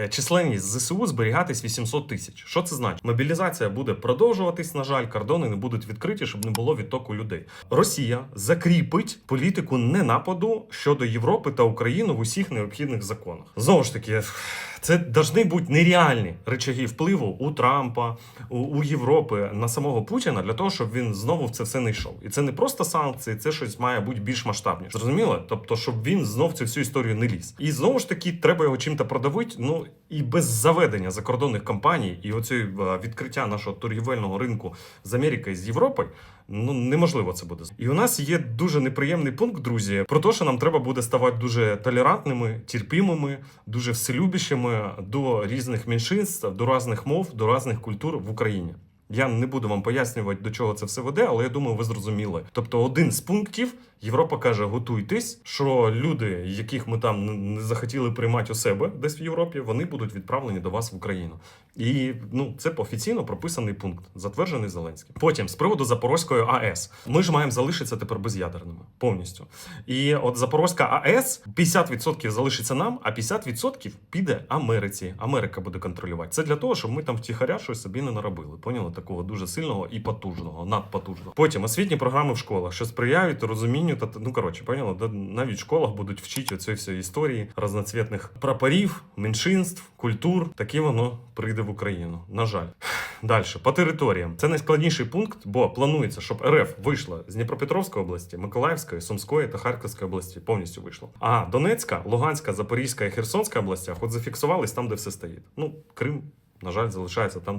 е, численність ЗСУ зберігатись 800 тисяч. Що це значить? Мобілізація буде продовжуватись. На жаль, кордони не будуть відкриті, щоб не було відтоку людей. Росія закріпить політику ненападу щодо Європи та України в усіх необхідних законах. Знову ж таки. Це должны бути нереальні речаги впливу у Трампа, у, у Європи на самого Путіна для того, щоб він знову в це все не йшов. І це не просто санкції, це щось має бути більш масштабніше. Зрозуміло? Тобто, щоб він знов цю всю історію не ліз. І знову ж таки, треба його чим-то продавити. Ну і без заведення закордонних компаній і оцієї е, відкриття нашого торгівельного ринку з Америкою і з Європи Ну неможливо це буде. І у нас є дуже неприємний пункт, друзі, про те, що нам треба буде ставати дуже толерантними, терпімими, дуже вселюбішими до різних меншинств, до різних мов, до різних культур в Україні. Я не буду вам пояснювати, до чого це все веде, але я думаю, ви зрозуміли. Тобто, один з пунктів Європа каже: готуйтесь, що люди, яких ми там не- захотіли приймати у себе десь в Європі, вони будуть відправлені до вас в Україну. І ну це офіційно прописаний пункт, затверджений Зеленським. Потім з приводу Запорозької АЕС, ми ж маємо залишитися тепер без'ядерними повністю. І от Запорозька АЕС 50% залишиться нам, а 50% піде Америці. Америка буде контролювати. Це для того, щоб ми там втіхаря щось собі не наробили. Поняли такого дуже сильного і потужного, надпотужного. Потім освітні програми в школах, що сприяють розумінню та ну коротше, поняли, да, навіть в школах будуть вчити оцієї всієї історії разноцвітних прапорів, меншинств, культур. Таке воно прийде в Україну. На жаль. Далі, по територіям. Це найскладніший пункт, бо планується, щоб РФ вийшла з Дніпропетровської області, Миколаївської, Сумської та Харківської області. Повністю вийшло. А Донецька, Луганська, Запорізька і Херсонська областях от зафіксувались там, де все стоїть. Ну, Крим, на жаль, залишається там, де